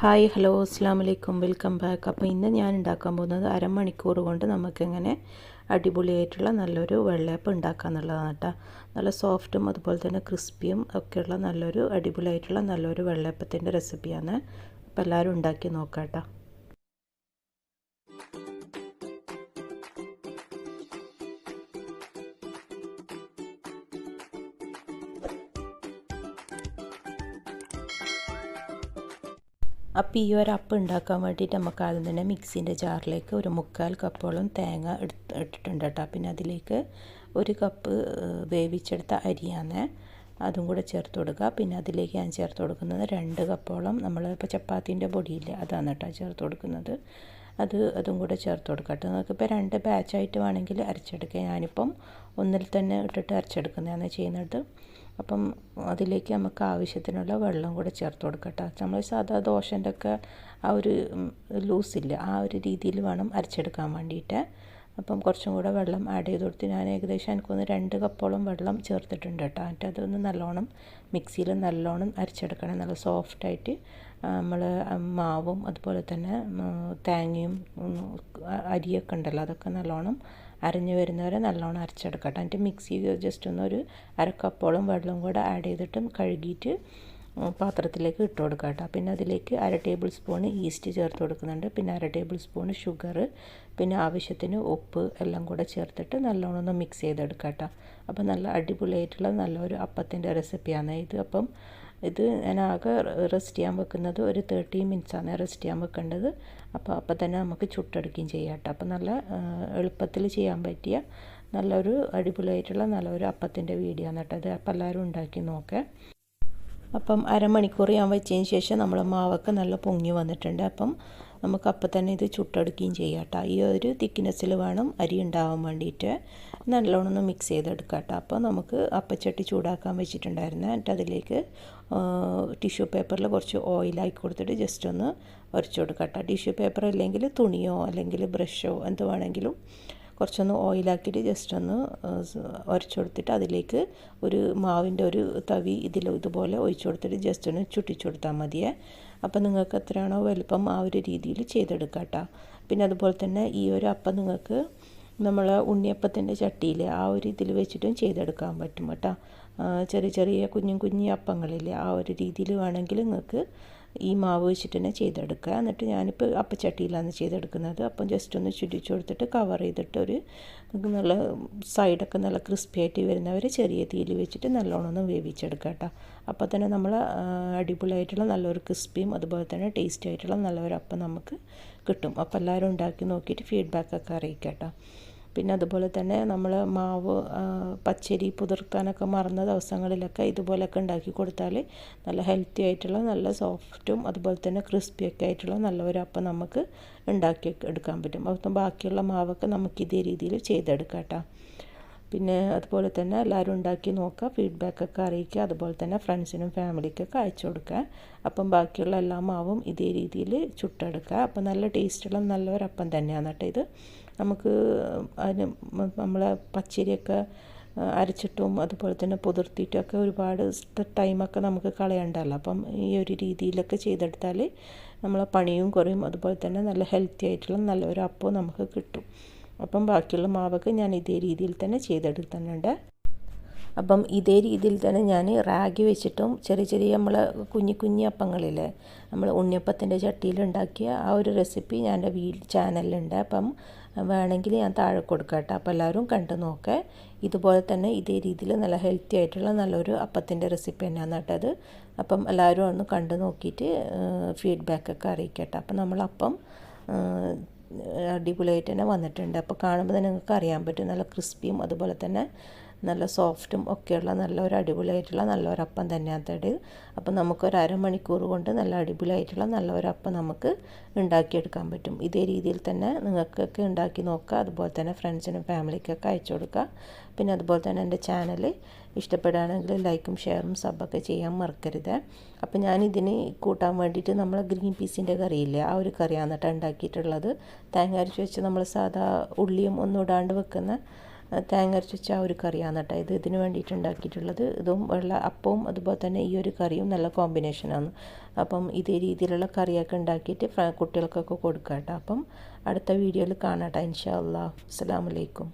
Hi hello അസ്സാം വലൈക്കും welcome back. അപ്പോൾ ഇന്ന് ഞാൻ ഉണ്ടാക്കാൻ പോകുന്നത് അരമണിക്കൂർ കൊണ്ട് നമുക്കിങ്ങനെ അടിപൊളിയായിട്ടുള്ള നല്ലൊരു വെള്ളയപ്പം ഉണ്ടാക്കുക എന്നുള്ളതാണ് കേട്ടോ. നല്ല സോഫ്റ്റും അതുപോലെ തന്നെ ക്രിസ്പിയും ഒക്കെയുള്ള നല്ലൊരു അടിപൊളിയായിട്ടുള്ള നല്ലൊരു വെള്ളയപ്പത്തിന്റെ റെസിപ്പിയാണ്. അപ്പോൾ എല്ലാവരും ഉണ്ടാക്കി നോക്കാം കേട്ടോ. അപ്പോൾ ഈ ഒരു അപ്പം ഉണ്ടാക്കാൻ വേണ്ടിയിട്ട് നമുക്ക് ആദ്യം തന്നെ മിക്സിന്റെ ജാറിലേക്ക് ഒരു മുക്കാൽ കപ്പോളം തേങ്ങ എടുത്ത് ഇട്ടിട്ടുണ്ട് കേട്ടോ. പിന്നെ അതിലേക്ക് ഒരു കപ്പ് വേവിച്ചെടുത്ത അരിയാണ് അതും കൂടെ ചേർത്ത് കൊടുക്കുക. പിന്നെ അതിലേക്ക് ഞാൻ ചേർത്ത് കൊടുക്കുന്നത് രണ്ട് കപ്പോളം നമ്മൾ ഇപ്പോൾ ചപ്പാത്തിന്റെ പൊടിയില്ല അതാണ് കേട്ടോ ചേർത്ത് കൊടുക്കുന്നത്. അത് അതും കൂടെ ചേർത്ത് കേട്ടോ. നമുക്കിപ്പോൾ രണ്ട് ബാച്ചായിട്ട് വേണമെങ്കിൽ അരച്ചെടുക്കുക ഞാനിപ്പം ഒന്നിൽ തന്നെ ഇട്ടിട്ട് അരച്ചെടുക്കുന്നതാണ് ചെയ്യുന്നത്. അപ്പം അതിലേക്ക് നമുക്ക് ആവശ്യത്തിനുള്ള വെള്ളം കൂടെ ചേർത്ത് കൊടുക്കട്ടെ. നമ്മൾ സാധാ ദോശന്റെ ഒക്കെ ആ ഒരു ലൂസില്ല. ആ ഒരു രീതിയിൽ വേണം അരച്ചെടുക്കാൻ വേണ്ടിയിട്ട് അപ്പം കുറച്ചും കൂടെ വെള്ളം ആഡ് ചെയ്ത് കൊടുത്ത് ഞാൻ ഏകദേശം എനിക്കൊന്ന് രണ്ട് കപ്പോളം വെള്ളം ചേർത്തിട്ടുണ്ട് കേട്ടോ. എന്നിട്ട് അതൊന്ന് നല്ലോണം മിക്സിയിൽ നല്ലോണം അരച്ചെടുക്കണം. നല്ല സോഫ്റ്റായിട്ട് നമ്മൾ മാവും അതുപോലെ തന്നെ തേങ്ങയും അരിയൊക്കെ ഉണ്ടല്ലോ അതൊക്കെ നല്ലോണം അരഞ്ഞു വരുന്നവരെ നല്ലോണം അരച്ചെടുക്കട്ടെ. എന്നിട്ട് മിക്സി ജസ്റ്റ് ഒന്ന് ഒരു അരക്കപ്പോളം വെള്ളം കൂടെ ആഡ് ചെയ്തിട്ടും കഴുകിയിട്ട് പാത്രത്തിലേക്ക് ഇട്ട് കൊടുക്കുക കേട്ടോ പിന്നെ അതിലേക്ക് അര ടേബിൾ സ്പൂൺ ഈസ്റ്റ് ചേർത്ത് കൊടുക്കുന്നുണ്ട്. പിന്നെ അര ടേബിൾ സ്പൂൺ ഷുഗർ പിന്നെ ആവശ്യത്തിന് ഉപ്പ് എല്ലാം കൂടെ ചേർത്തിട്ട് നല്ലോണം ഒന്ന് മിക്സ് ചെയ്തെടുക്കുക കേട്ടോ അപ്പോൾ നല്ല അടിപൊളിയായിട്ടുള്ള നല്ലൊരു അപ്പത്തിന്റെ റെസിപ്പിയാണ് ഇത്. അപ്പം ഇത് ഞാൻ ആകെ റെസ്റ്റ് ചെയ്യാൻ വെക്കുന്നത് ഒരു തേർട്ടി മിനിറ്റ്സാണ് റെസ്റ്റ് ചെയ്യാൻ വെക്കേണ്ടത്. അപ്പോൾ അപ്പോൾ തന്നെ നമുക്ക് ചുട്ടെടുക്കുകയും ചെയ്യാം കേട്ടോ. അപ്പോൾ നല്ല എളുപ്പത്തിൽ ചെയ്യാൻ പറ്റിയ നല്ലൊരു അടിപൊളിയായിട്ടുള്ള നല്ലൊരു അപ്പത്തിന്റെ വീഡിയോ ആണ് കേട്ടോ അത് അപ്പോൾ എല്ലാവരും ഉണ്ടാക്കി നോക്കേ. അപ്പം അരമണിക്കൂർ ഞാൻ വെച്ചതിന് ശേഷം നമ്മൾ മാവൊക്കെ നല്ല പൊങ്ങി വന്നിട്ടുണ്ട്. അപ്പം നമുക്ക് അപ്പം തന്നെ ഇത് ചുട്ടെടുക്കുകയും ചെയ്യാം കേട്ടോ ഈ ഒരു തിക്നെസ്സിൽ വേണം അരി ഉണ്ടാവാൻ വേണ്ടിയിട്ട്. നല്ലോണം ഒന്ന് മിക്സ് ചെയ്തെടുക്കാം കേട്ടോ അപ്പോൾ നമുക്ക് അപ്പച്ചട്ടി ചൂടാക്കാൻ വെച്ചിട്ടുണ്ടായിരുന്നു എന്നിട്ട് അതിലേക്ക് ടിഷ്യൂ പേപ്പറിൽ കുറച്ച് ഓയിലാക്കി കൊടുത്തിട്ട് ജസ്റ്റ് ഒന്ന് ഉരച്ചു കൊടുക്കാം കേട്ടോ ടിഷ്യൂ പേപ്പർ അല്ലെങ്കിൽ തുണിയോ അല്ലെങ്കിൽ ബ്രഷോ എന്ത് വേണമെങ്കിലും കുറച്ചൊന്ന് ഓയിലാക്കിയിട്ട് ജസ്റ്റ് ഒന്ന് ഉരച്ചു അതിലേക്ക് ഒരു മാവിന്റെ ഒരു തവി ഇതിൽ ഇതുപോലെ ഒഴിച്ചു കൊടുത്തിട്ട് ജസ്റ്റ് ഒന്ന് ചുട്ടിച്ചു കൊടുത്താൽ മതിയേ. അപ്പം നിങ്ങൾക്ക് എത്രയാണോ വലുപ്പം ആ ഒരു രീതിയിൽ ചെയ്തെടുക്കാം കേട്ടോ. പിന്നെ അതുപോലെ തന്നെ ഈ ഒരു അപ്പം നിങ്ങൾക്ക് നമ്മൾ ഉണ്ണിയപ്പത്തിന്റെ ചട്ടിയിൽ ആ ഒരു ഇതിൽ വെച്ചിട്ടും ചെയ്തെടുക്കാൻ പറ്റും കേട്ടോ. ചെറിയ ചെറിയ കുഞ്ഞു കുഞ്ഞു അപ്പങ്ങളില്ലേ ആ ഒരു രീതിയിൽ വേണമെങ്കിൽ നിങ്ങൾക്ക് ഈ മാവ് വെച്ചിട്ട് തന്നെ ചെയ്തെടുക്കുക. എന്നിട്ട് ഞാനിപ്പോൾ അപ്പച്ചട്ടിയിലാണ് ചെയ്തെടുക്കുന്നത്. അപ്പം ജസ്റ്റ് ഒന്ന് ചുറ്റിച്ചു കൊടുത്തിട്ട് കവർ ചെയ്തിട്ട് ഒരു നല്ല സൈഡൊക്കെ നല്ല ക്രിസ്പി ആയിട്ട് വരുന്നവരെ ചെറിയ തീയിൽ വെച്ചിട്ട് നല്ലോണം ഒന്ന് വേവിച്ചെടുക്കുക കേട്ടോ. അപ്പോൾ തന്നെ നമ്മൾ അടിപൊളിയായിട്ടുള്ള നല്ലൊരു ക്രിസ്പിയും അതുപോലെ തന്നെ ടേസ്റ്റി ആയിട്ടുള്ള നല്ലൊരു അപ്പം നമുക്ക് കിട്ടും. അപ്പോൾ എല്ലാവരും ഉണ്ടാക്കി നോക്കിയിട്ട് ഫീഡ്ബാക്കൊക്കെ അറിയിക്കാം കേട്ടോ. പിന്നെ അതുപോലെ തന്നെ നമ്മൾ മാവ് പച്ചരി പുതിർക്കാനൊക്കെ മറന്ന ദിവസങ്ങളിലൊക്കെ ഇതുപോലെയൊക്കെ ഉണ്ടാക്കി കൊടുത്താൽ നല്ല ഹെൽത്തി ആയിട്ടുള്ള നല്ല സോഫ്റ്റും അതുപോലെ തന്നെ ക്രിസ്പിയൊക്കെ ആയിട്ടുള്ള നല്ല ഒരു അപ്പം നമുക്ക് ഉണ്ടാക്കി എടുക്കാൻ പറ്റും. അപ്പം ബാക്കിയുള്ള മാവൊക്കെ നമുക്ക് ഇതേ രീതിയിൽ ചെയ്തെടുക്കാം കേട്ടോ. പിന്നെ അതുപോലെ തന്നെ എല്ലാവരും ഉണ്ടാക്കി നോക്കുക ഫീഡ്ബാക്കൊക്കെ അറിയിക്കുക അതുപോലെ തന്നെ ഫ്രണ്ട്സിനും ഫാമിലിക്കൊക്കെ അയച്ചു കൊടുക്കുക. അപ്പം ബാക്കിയുള്ള എല്ലാ മാവും ഇതേ രീതിയിൽ ചുട്ടെടുക്കുക. അപ്പം നല്ല ടേസ്റ്റുള്ള നല്ലൊരപ്പം തന്നെയാണ് കേട്ടോ ഇത്. നമുക്ക് അതിന് നമ്മളെ പച്ചരിയൊക്കെ അരച്ചിട്ടും അതുപോലെ തന്നെ പുതിർത്തിയിട്ടൊക്കെ ഒരുപാട് ടൈമൊക്കെ നമുക്ക് കളയണ്ടല്ലോ. അപ്പം ഈ ഒരു രീതിയിലൊക്കെ ചെയ്തെടുത്താൽ നമ്മളെ പണിയും കുറയും. അതുപോലെ തന്നെ നല്ല ഹെൽത്തി ആയിട്ടുള്ള നല്ലൊരു അപ്പം നമുക്ക് കിട്ടും. അപ്പം ബാക്കിയുള്ള മാവൊക്കെ ഞാൻ ഇതേ രീതിയിൽ തന്നെ ചെയ്തെടുക്കുന്നുണ്ട്. അപ്പം ഇതേ രീതിയിൽ തന്നെ ഞാൻ റാഗി വെച്ചിട്ടും ചെറിയ ചെറിയ നമ്മൾ കുഞ്ഞി കുഞ്ഞി അപ്പങ്ങളില്ലേ നമ്മൾ ഉണ്ണിയപ്പത്തിന്റെ ചട്ടിയിൽ ഉണ്ടാക്കിയ ആ ഒരു റെസിപ്പി ഞാൻ എന്റെ വീ ചാനലിലുണ്ട് അപ്പം വേണമെങ്കിൽ ഞാൻ താഴെ കൊടുക്കാം കേട്ടോ. അപ്പോൾ എല്ലാവരും കണ്ടു നോക്കേ. ഇതുപോലെ തന്നെ ഇതേ രീതിയിൽ നല്ല ഹെൽത്തി ആയിട്ടുള്ള നല്ലൊരു അപ്പത്തിന്റെ റെസിപ്പി തന്നെയാണ് കേട്ടത് അപ്പം എല്ലാവരും ഒന്ന് കണ്ടു നോക്കിയിട്ട് ഫീഡ്ബാക്കൊക്കെ അറിയിക്കട്ടെ. അപ്പം നമ്മളപ്പം അടിപൊളിയായിട്ട് തന്നെ വന്നിട്ടുണ്ട്. അപ്പോൾ കാണുമ്പോൾ തന്നെ നിങ്ങൾക്ക് അറിയാൻ പറ്റും. നല്ല ക്രിസ്പിയും അതുപോലെ തന്നെ നല്ല സോഫ്റ്റും ഒക്കെയുള്ള നല്ല ഒരു അടിപൊളിയായിട്ടുള്ള നല്ലൊരു അപ്പം തന്നെയാണ് തേട് അപ്പം നമുക്കൊരു അരമണിക്കൂർ കൊണ്ട് നല്ല അടിപൊളിയായിട്ടുള്ള നല്ല ഒരു അപ്പം നമുക്ക് ഉണ്ടാക്കിയെടുക്കാൻ പറ്റും. ഇതേ രീതിയിൽ തന്നെ നിങ്ങൾക്കൊക്കെ ഉണ്ടാക്കി നോക്കുക. അതുപോലെ തന്നെ ഫ്രണ്ട്സിനും ഫാമിലിക്കൊക്കെ അയച്ചു കൊടുക്കുക. പിന്നെ അതുപോലെ തന്നെ എന്റെ ചാനൽ ഇഷ്ടപ്പെടുകയാണെങ്കിൽ ലൈക്കും ഷെയറും സബൊക്കെ ചെയ്യാൻ മറക്കരുത്. അപ്പോൾ ഞാനിതിന് കൂട്ടാൻ വേണ്ടിയിട്ട് നമ്മൾ ഗ്രീൻ പീസിന്റെ കറിയില്ലേ ആ ഒരു കറിയാണ് കേട്ടോ ഉണ്ടാക്കിയിട്ടുള്ളത്. തേങ്ങ അരച്ച് വെച്ച് നമ്മൾ സാധാ ഉള്ളിയും ഒന്നും ഇടാണ്ട് വെക്കുന്ന തേങ്ങ അരച്ച ഒരു കറിയാണ് കേട്ടോ ഇത്. ഇതിന് വേണ്ടിയിട്ട് ഉണ്ടാക്കിയിട്ടുള്ളത്. ഇതും വെള്ള അപ്പവും അതുപോലെ തന്നെ ഈ ഒരു കറിയും നല്ല കോമ്പിനേഷനാണ് അപ്പം ഇതേ രീതിയിലുള്ള കറിയൊക്കെ ഉണ്ടാക്കിയിട്ട് കുട്ടികൾക്കൊക്കെ കൊടുക്കാം കേട്ടോ. അപ്പം അടുത്ത വീഡിയോയിൽ കാണാം കേട്ടോ. ഇൻഷാ അല്ലാ അസ്സാം വലൈക്കും